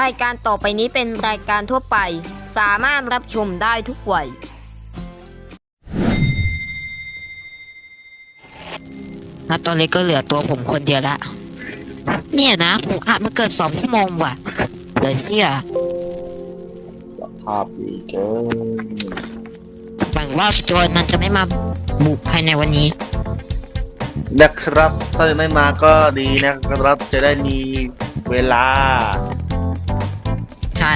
รายการต่อไปนี้เป็นรายการทั่วไป สามารถรับชมได้ทุกวัย นะตอนนี้ก็เหลือตัวผมคนเดียวละเนี่ยนะผมอัดมาเกิดสองชั่วโมงว่ะเหลยเชื่อสภาพดีเกินหวังว่าโจรมันจะไม่มาบุกภายในวันนี้ นะครับ ถ้าจะไม่มาก็ดีนะครับ จะได้มีเวลา ใช่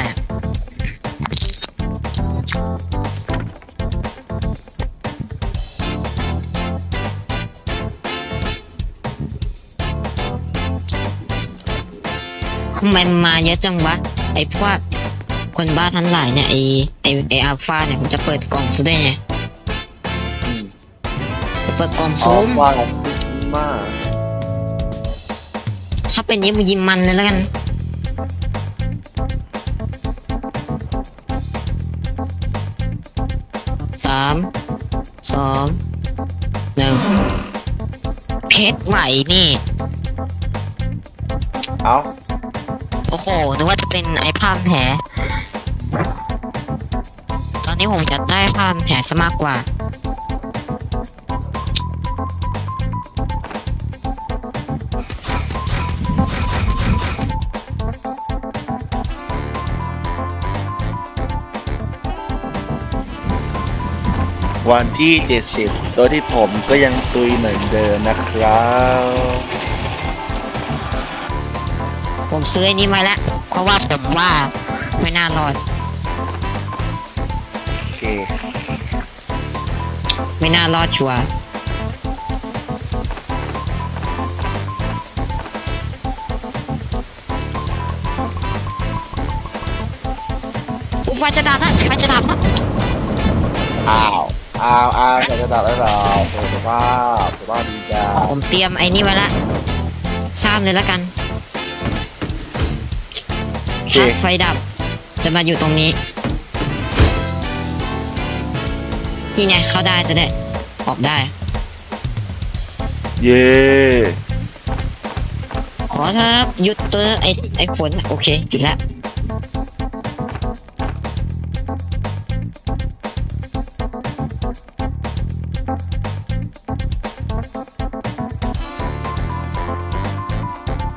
ทำไมมันมาเยอะจังวะ ไอ้พวกคนบ้าทั้งหลายเนี่ย ไอ้ไอ้ไอ้อัลฟาเนี่ยผมจะเปิดกล่องซะด้วยไงอืม จะเปิดกล่องเอาซุ้ม ว่ามากถ้าเป็นยิมยิมมันเลยแล้วกันามสองหนึ่งเพชรไหวนี่ เอาโอ้โห นึกว่าจะเป็นไอ้ผ้าพันแผลตอนนี้ผมจะได้ผ้าพันแผลซะมากกว่า วันที่เจ็ดสิบโดยที่ผมก็ยังตุยเหมือนเดิมนะครับผมซื้อไอ้นี้มาแล้วเพราะว่าผมว่าไม่น่ารอด โอเคไม่น่ารอดชัวร์อุยไฟจะดับแล้วไฟจะดับแล้วอ้าวอ้าวอ้าวจะจะตัดแล้วเหรอสภาพสภาพดีจ้าผมเตรียมไอ้นี่ไว้ละสร้างเลยแล้วกันโอเคถ้าไฟดับ จะมาอยู่ตรงนี้ นี่ไงเข้าได้จะได้ ออกได้ เย่ขอเถอะหยุดเตอไอ้ไอ้ฝนโอเคหยุดแล้ว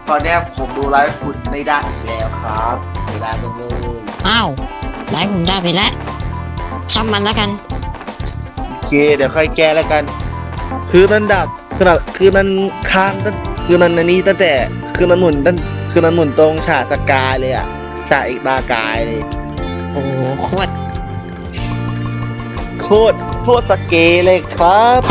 ตอนเนี้ยผมดูไลฟ์คุณไม่ได้อีกแล้วครับไม่ได้เลยอ้าวไลฟ์ผมได้ไปแล้วช่างมันแล้วกัน โอเค เดี๋ยวค่อยแก้แล้วกัน คือมันดับคือแบบคือมันค้างตั้งคือมันอันนี้ตั้งแต่คือมันหมุนตั้งคือมันหมุนตรงฉากสกายเลยอะฉากอีกตากายเลย โอ้โหโคตรโคตรโคตรสเกเลยครับ